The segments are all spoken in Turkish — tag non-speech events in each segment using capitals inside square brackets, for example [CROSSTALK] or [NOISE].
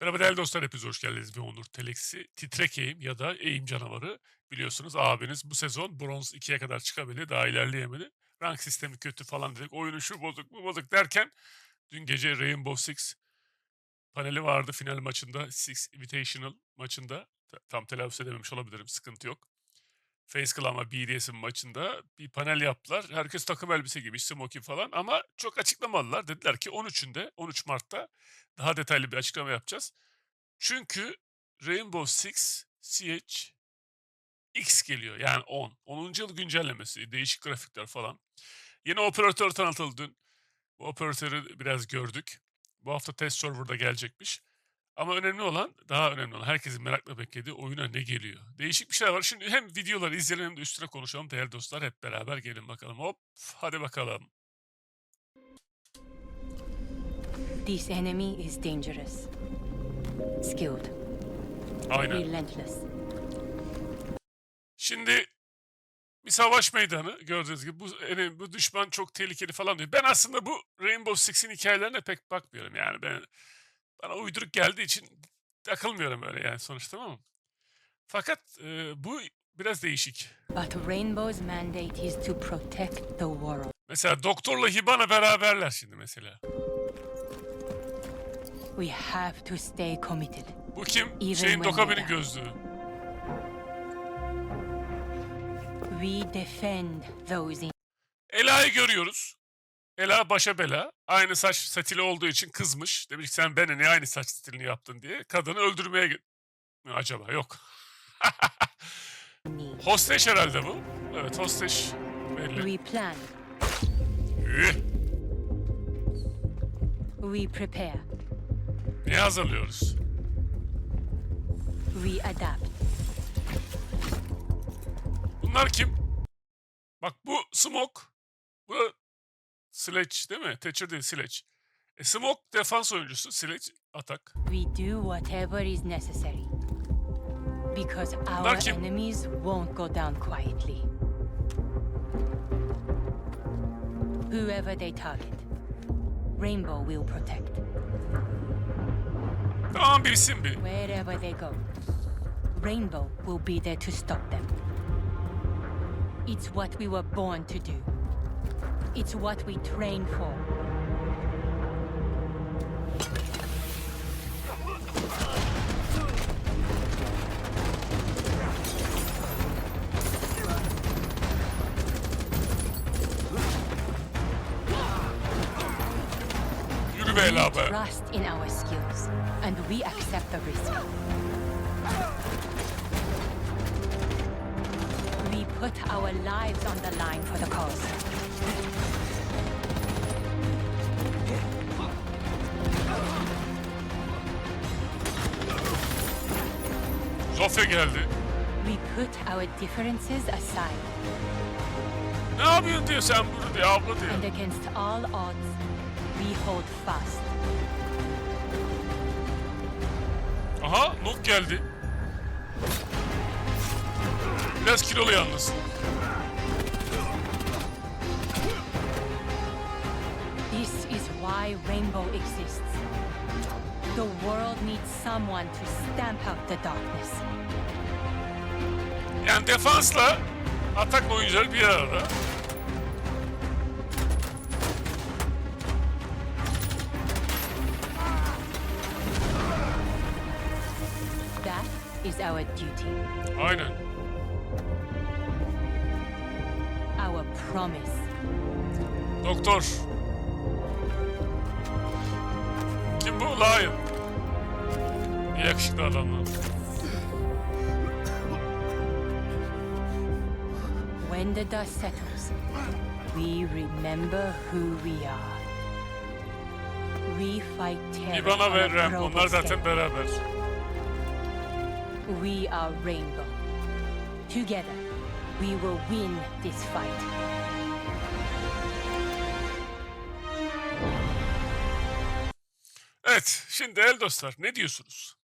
Merhaba değerli dostlar, hepiniz hoş geldiniz. Bir Onur Telex'i titrek eğim ya da eğim canavarı. Biliyorsunuz abiniz bu sezon bronz 2'ye kadar çıkabildi, daha ilerleyemedi. Rank sistemi kötü falan dedik, oyunu şu bozuk bu bozuk derken dün gece Rainbow Six paneli vardı final maçında, Six Invitational maçında. Ta- Tam telaffuz edememiş olabilirim, sıkıntı yok. Face Clan'la BDS'in maçında bir panel yaptılar. Herkes takım elbise gibi, smoking falan ama çok açıklamadılar. Dediler ki 13'ünde, 13 Mart'ta daha detaylı bir açıklama yapacağız. Çünkü Rainbow Six Siege X geliyor. Yani 10. 10. yıl güncellemesi. Değişik grafikler falan. Yeni operatör tanıtıldı dün. Bu operatörü biraz gördük. Bu hafta test server'da gelecekmiş. Ama önemli olan, daha önemli olan herkesin merakla beklediği oyuna ne geliyor? Değişik bir şeyler var. Şimdi hem videoları izleyelim hem de üstüne konuşalım. Değerli dostlar hep beraber gelin bakalım. Hop hadi bakalım. This enemy is dangerous, skilled, Aynen. relentless. Şimdi bir savaş meydanı gördüğünüz gibi bu, yani bu düşman çok tehlikeli falan diyor. Ben aslında bu Rainbow Six'in hikayelerine pek bakmıyorum yani ben bana uyduruk geldiği için takılmıyorum öyle yani sonuçta ama. Fakat e, bu biraz değişik. But Rainbow's mandate is to protect the world. Mesela Doktor'la Hibana beraberler şimdi mesela. We have to stay committed. Bu kim? Even Şeyin Dokabe'nin gözlüğü. We defend those in Ela'yı görüyoruz. Ela başa bela. Aynı saç stili olduğu için kızmış. Demiş ki sen bana niye aynı saç stilini yaptın diye. Kadını öldürmeye... Mi Acaba yok. [LAUGHS] Hosteş herhalde bu. Evet hosteş belli. We plan, Üh, we prepare, ne hazırlıyoruz? we adapt. Bunlar kim? Bak bu Smoke. Bu Sledge değil mi? Thatcher değil Sledge. E, Smoke defans oyuncusu. Sledge atak. We do whatever is necessary. Because our kim? enemies won't go down quietly. Whoever they target, Rainbow will protect. Tamam bir isim bir. Wherever they go, Rainbow will be there to stop them. It's what we were born to do. It's what we train for. Trust in our skills, and we accept the risk. We put our lives on the line for the cause. Zofia geldi. We put our differences aside, Ne yapıyorsun diyor sen bunu diyor abla diyor. and against all odds, we hold fast. Aha Nuk geldi. Biraz kilolu yalnız. Why Rainbow exists. The world needs someone to stamp out the darkness. Yani defansla atak oyuncuları bir arada. That is our duty, Aynen. our promise. Doktor. Lion. Yakışıklı adamlar. When the dust settles, we remember who we are. We fight terror İbana ve Rem. Onlar zaten beraber. We are Rainbow. Together, we will win this fight. Evet. Şimdi el dostlar ne diyorsunuz?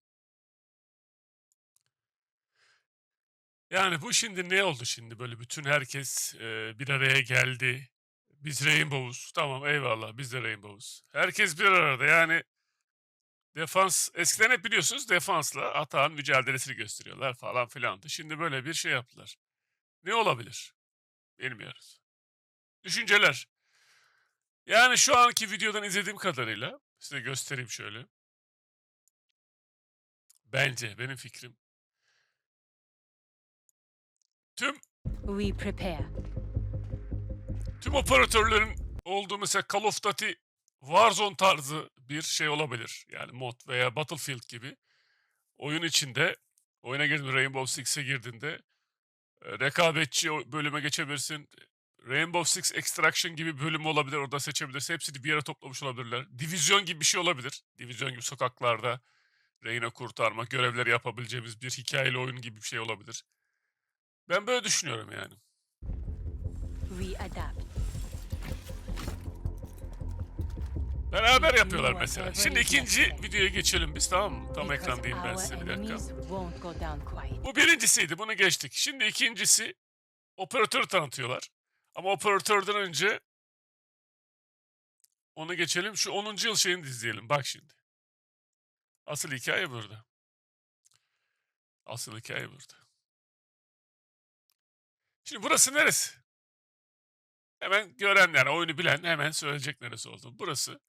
Yani bu şimdi ne oldu şimdi böyle bütün herkes e, bir araya geldi. Biz Rainbow'uz. Tamam eyvallah biz de Rainbow'uz. Herkes bir arada yani Defans eskiden hep biliyorsunuz defansla atağın mücadelesini gösteriyorlar falan filandı. Şimdi böyle bir şey yaptılar. Ne olabilir? Bilmiyoruz. Düşünceler. Yani şu anki videodan izlediğim kadarıyla size göstereyim şöyle. Bence benim fikrim. Tüm We prepare. tüm operatörlerin olduğu mesela Call of Duty Warzone tarzı bir şey olabilir. Yani mod veya Battlefield gibi. Oyun içinde oyuna girdin Rainbow Six'e girdiğinde e, rekabetçi o- bölüme geçebilirsin. Rainbow Six Extraction gibi bir bölüm olabilir. Orada seçebilirsin. Hepsini bir yere toplamış olabilirler. Divizyon gibi bir şey olabilir. Divizyon gibi sokaklarda rehine kurtarma, görevleri yapabileceğimiz bir hikayeli oyun gibi bir şey olabilir. Ben böyle düşünüyorum yani. Beraber yapıyorlar mesela. Şimdi ikinci videoya geçelim biz tamam mı? Tam ekrandayım ben size bir dakika. Bu birincisiydi. Bunu geçtik. Şimdi ikincisi operatörü tanıtıyorlar. Ama operatörden önce onu geçelim. Şu 10. yıl şeyini izleyelim. Bak şimdi. Asıl hikaye burada. Asıl hikaye burada. Şimdi burası neresi? Hemen gören yani oyunu bilen hemen söyleyecek neresi olduğunu. Burası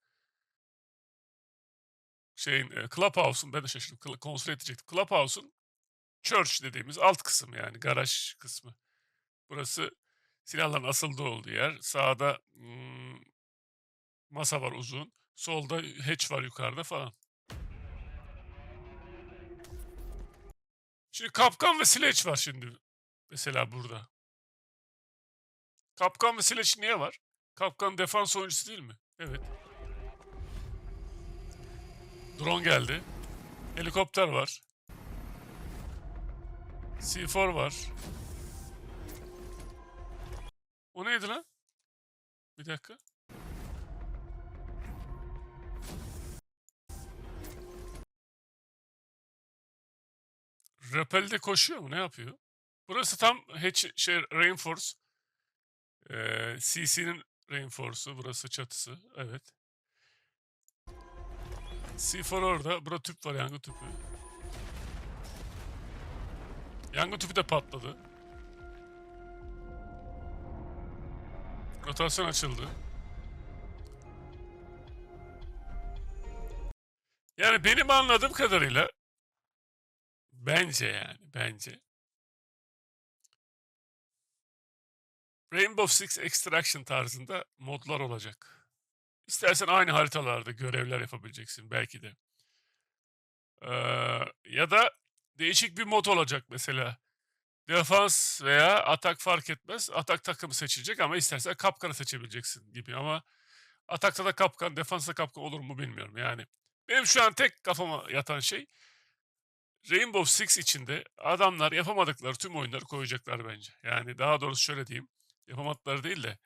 şeyin e, Clubhouse'un ben de şaşırdım. Konsol edecektim. Clubhouse'un church dediğimiz alt kısım yani garaj kısmı. Burası silahların asıldığı olduğu yer. Sağda hmm, masa var uzun. Solda hatch var yukarıda falan. Şimdi kapkan ve sledge var şimdi. Mesela burada. Kapkan ve sledge niye var? Kapkan defans oyuncusu değil mi? Evet. Drone geldi. Helikopter var. C4 var. O neydi lan? Bir dakika. Rappel'de koşuyor mu? Ne yapıyor? Burası tam hatch, şey, Reinforce. Ee, CC'nin Reinforce'u. Burası çatısı. Evet. C4 orada. Burada tüp var. Yangın tüpü. Yangın tüpü de patladı. Rotasyon açıldı. Yani benim anladığım kadarıyla bence yani bence Rainbow Six Extraction tarzında modlar olacak. İstersen aynı haritalarda görevler yapabileceksin belki de. Ee, ya da değişik bir mod olacak mesela. Defans veya atak fark etmez. Atak takımı seçilecek ama istersen kapkanı seçebileceksin gibi ama atakta da kapkan, defansta kapkan olur mu bilmiyorum yani. Benim şu an tek kafama yatan şey Rainbow Six içinde adamlar yapamadıkları tüm oyunları koyacaklar bence. Yani daha doğrusu şöyle diyeyim. Yapamadıkları değil de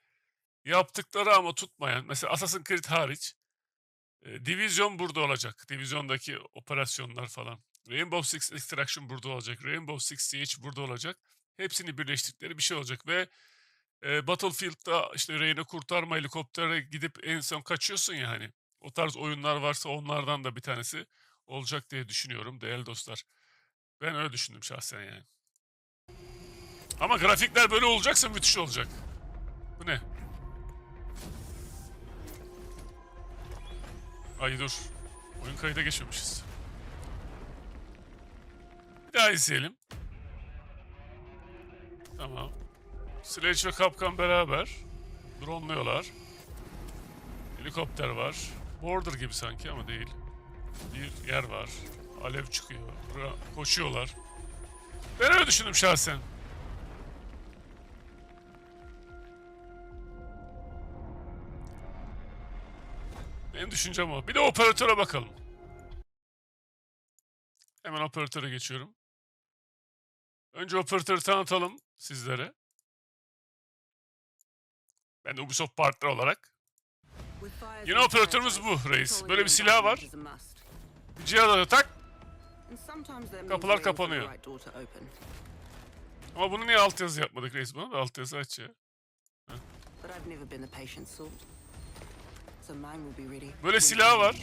yaptıkları ama tutmayan mesela Assassin's Creed hariç e, Division burada olacak. Division'daki operasyonlar falan. Rainbow Six Extraction burada olacak. Rainbow Six Siege burada olacak. Hepsini birleştikleri bir şey olacak ve e, Battlefield'da işte reyne kurtarma helikoptere gidip en son kaçıyorsun ya hani. O tarz oyunlar varsa onlardan da bir tanesi olacak diye düşünüyorum değerli dostlar. Ben öyle düşündüm şahsen yani. Ama grafikler böyle olacaksa müthiş olacak. Bu ne? Ay dur. Oyun kayda geçmemişiz. Bir daha izleyelim. Tamam. Sledge ve Kapkan beraber. Dronluyorlar. Helikopter var. Border gibi sanki ama değil. Bir yer var. Alev çıkıyor. Bura- Koşuyorlar. Ben öyle düşündüm şahsen. Benim düşüncem o. Bir de operatöre bakalım. Hemen operatöre geçiyorum. Önce operatörü tanıtalım sizlere. Ben de Ubisoft partner olarak. Yine operatörümüz bu reis. Böyle bir silah var. Bir Cihaza tak Kapılar kapanıyor. ama bunu niye altyazı yapmadık reis? Bunu da altyazı aç ya. Böyle silah var.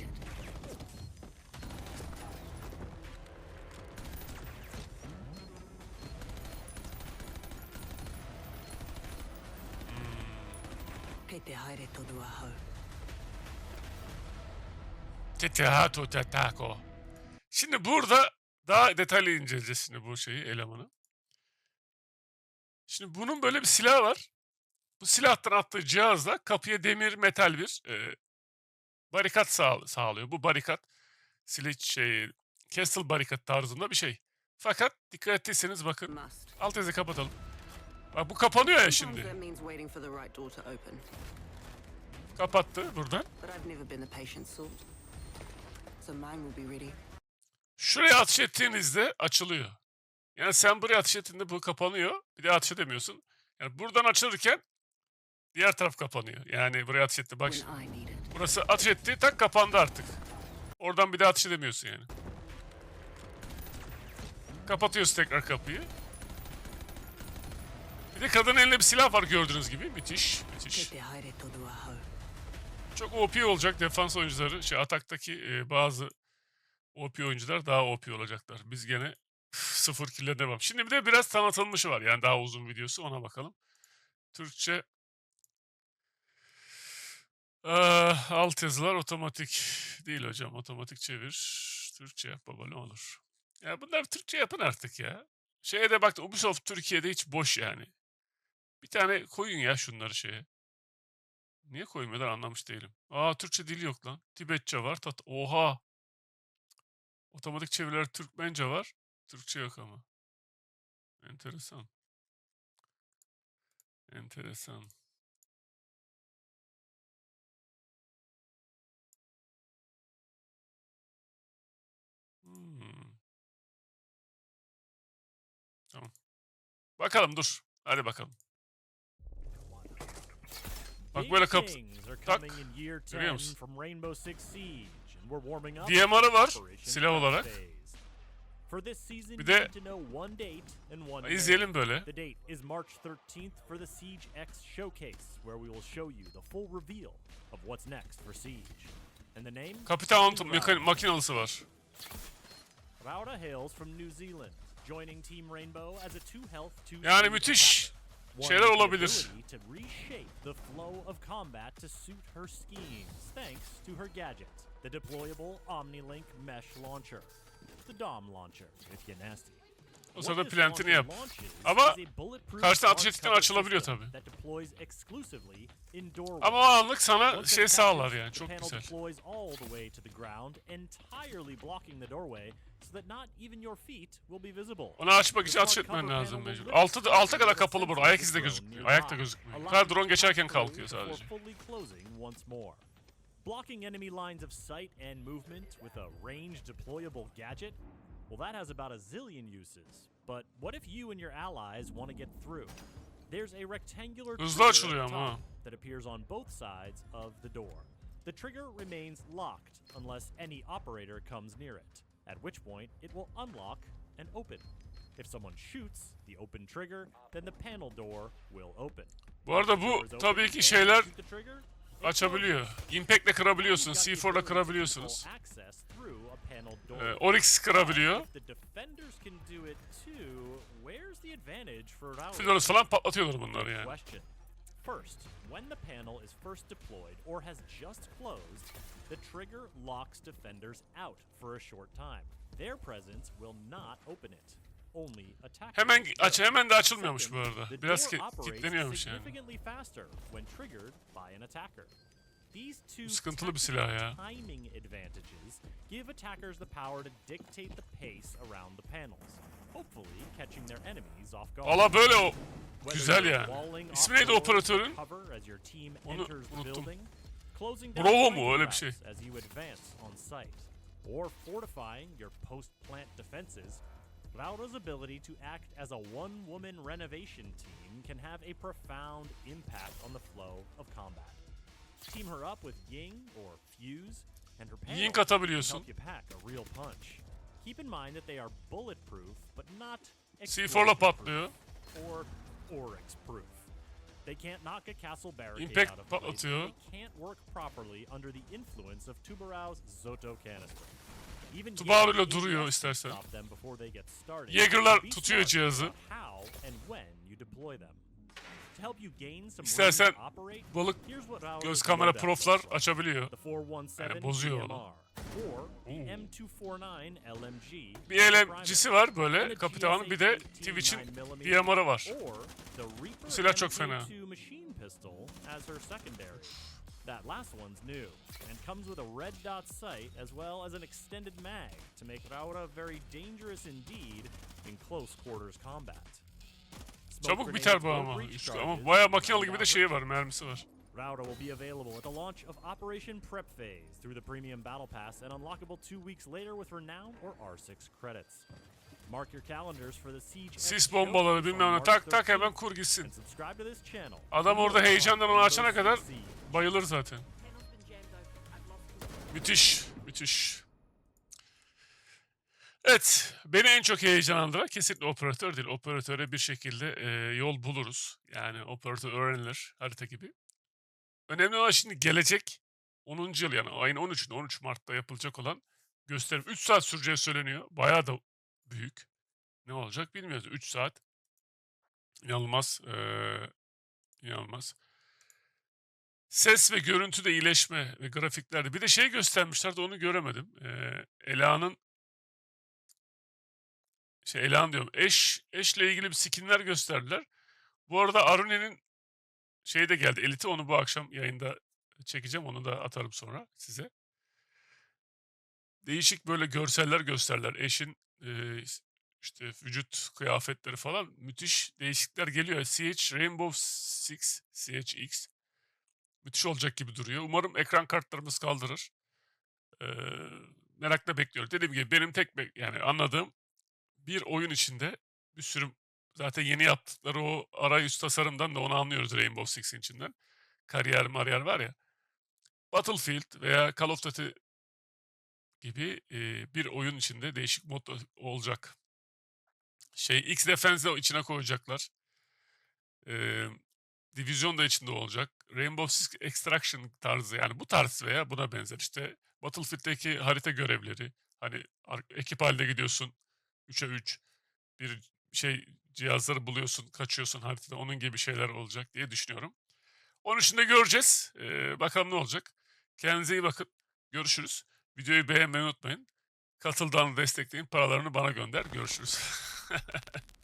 Tetehato tetako. Şimdi burada daha detaylı inceleyeceğiz şimdi bu şeyi elemanı. Şimdi bunun böyle bir silahı var. Bu silahtan attığı cihazla kapıya demir metal bir e, barikat sağ- sağlıyor. Bu barikat silah şey castle barikat tarzında bir şey. Fakat dikkat ettiyseniz bakın alt yazı kapatalım. Bak bu kapanıyor ya şimdi. Kapattı buradan. Şuraya ateş ettiğinizde açılıyor. Yani sen buraya ateş ettiğinde bu kapanıyor. Bir de ateş edemiyorsun. Yani buradan açılırken diğer taraf kapanıyor. Yani buraya ateş etti. Bak burası ateş etti tak kapandı artık. Oradan bir daha ateş edemiyorsun yani. Kapatıyorsun tekrar kapıyı. Bir de kadının elinde bir silah var gördüğünüz gibi. Müthiş, müthiş. Çok OP olacak defans oyuncuları. Şey ataktaki e, bazı OP oyuncular daha OP olacaklar. Biz gene [LAUGHS] sıfır kille devam. Şimdi bir de biraz tanıtılmışı var. Yani daha uzun videosu ona bakalım. Türkçe Ah, alt yazılar otomatik değil hocam. Otomatik çevir. Türkçe yap baba ne olur. Ya bunlar Türkçe yapın artık ya. Şeye de baktım Ubisoft Türkiye'de hiç boş yani. Bir tane koyun ya şunları şeye. Niye koymuyorlar anlamış değilim. Aa Türkçe dil yok lan. Tibetçe var. Tat Oha. Otomatik çeviriler Türkmence var. Türkçe yok ama. Enteresan. Enteresan. Hmm. Tamam. Bakalım dur. Hadi bakalım. Bak böyle kapı... tak. Görüyor musun? DMR'ı var silah olarak. Bir de izleyelim böyle. The date is March 13th for the Siege X showcase, where we will show you the full reveal of what's next for Siege. And the name? Kapitan makinalısı var. Rauda hails from New Zealand, joining Team Rainbow as a two health, two Yani müthiş şeyler olabilir. to reshape the flow of combat to suit her schemes, thanks to her gadget, the deployable OmniLink Mesh Launcher, the DOM Launcher, if you're nasty. O sırada plantini yap. Ama karşıdan ateş ettikten açılabiliyor doorways. Ama o anlık sana şey sağlar yani çok güzel. Onu açmak için ateş etmen lazım mecbur. Altı, alta kadar kapalı burada. Ayak izi de gözükmüyor. Ayak da gözükmüyor. you drone geçerken kalkıyor sadece. Blocking enemy lines of sight and movement with a range deployable gadget? Well, that has about a zillion uses. But what if you and your allies want to get through? There's a rectangular trigger top that appears on both sides of the door. The trigger remains locked unless any operator comes near it, at which point it will unlock and open. If someone shoots the open trigger, then the panel door will open. Bu arada bu tabii ki şeyler açabiliyor. Impact'le kırabiliyorsun. You've got the C4'la ability to kırabiliyorsunuz. Ee, Oryx kırabiliyor. Flores falan patlatıyorlar bunları yani. First, when the panel is first deployed or has just closed, the trigger locks defenders out for a short time. Their presence will not open it. Hemen aç hemen de açılmıyormuş bu arada. Biraz ki, kilitleniyormuş yani. sıkıntılı bir silah ya. give attackers the power to dictate the pace around the panels, hopefully catching their enemies off guard. Valla böyle o. Güzel yani. İsmi neydi operatörün? Onu unuttum. Bravo mu? Öyle bir şey. or fortifying your post-plant defenses, Valra's ability to act as a one-woman renovation team can have a profound impact on the flow of combat. Team her up with Ying or Fuse, and her Ying can help you pack a real punch. Keep in mind that they are bulletproof, but not C4'la explosion-proof patlıyor. or Oryx proof. They can't knock a castle barricade Impact out of place. They can't work properly under the influence of Tubarau's Zoto canister. Tubarau ile duruyor istersen. Jaeger'lar tutuyor cihazı. İstersen balık göz kamera proflar açabiliyor. The 417 Yani bozuyor onu. DMR, or the Oo. M249 LMG. Bir LMG'si var böyle kapitanın bir de Twitch'in DMR'ı var. Reaper silah çok fena. MK2 machine pistol as her secondary. That last one's new and comes with a red dot sight as well as an extended mag to make Rauda very dangerous indeed in close quarters combat. Çabuk grenades biter bu ama. İşte ama bayağı makinalı gibi de şeyi var, mermisi var. Rauda will be available at the launch of Operation Prep Phase through the Premium Battle Pass and unlockable two weeks later with Renown or R6 credits. Mark your calendars for the Siege Sis bombaları bilmem ne tak tak 13th. hemen kur gitsin. Adam orada heyecandan onu açana kadar bayılır zaten. Müthiş, müthiş. Evet, beni en çok heyecanlandıran kesinlikle operatör değil. Operatöre bir şekilde e, yol buluruz. Yani operatör öğrenilir harita gibi. Önemli olan şimdi gelecek 10. yıl yani ayın 13'ünde 13 Mart'ta yapılacak olan gösterim. 3 saat süreceği söyleniyor. Bayağı da büyük. Ne olacak bilmiyoruz. 3 saat. İnanılmaz. E, inanılmaz. Ses ve görüntüde iyileşme ve grafiklerde. Bir de şey göstermişlerdi onu göremedim. Ee, Ela'nın şey Ela'nın diyorum. Eş, eşle ilgili bir skinler gösterdiler. Bu arada Aruni'nin şey de geldi. Elite onu bu akşam yayında çekeceğim. Onu da atarım sonra size. Değişik böyle görseller gösterdiler. Eşin e, işte vücut kıyafetleri falan müthiş değişiklikler geliyor. CH Rainbow Six, CHX müthiş olacak gibi duruyor. Umarım ekran kartlarımız kaldırır. Ee, merakla bekliyoruz. Dediğim gibi benim tek bek- yani anladığım bir oyun içinde bir sürü zaten yeni yaptıkları o arayüz tasarımdan da onu anlıyoruz Rainbow Six'in içinden. Kariyer mariyer var ya. Battlefield veya Call of Duty gibi e, bir oyun içinde değişik mod olacak. Şey X Defense'i de içine koyacaklar. Eee Division da içinde olacak. Rainbow Six Extraction tarzı yani bu tarz veya buna benzer işte Battlefield'deki harita görevleri hani ekip halinde gidiyorsun 3'e 3 bir şey cihazları buluyorsun kaçıyorsun haritada onun gibi şeyler olacak diye düşünüyorum. Onun için de göreceğiz. Ee, bakalım ne olacak. Kendinize iyi bakın. Görüşürüz. Videoyu beğenmeyi unutmayın. Katıldan destekleyin. Paralarını bana gönder. Görüşürüz. [LAUGHS]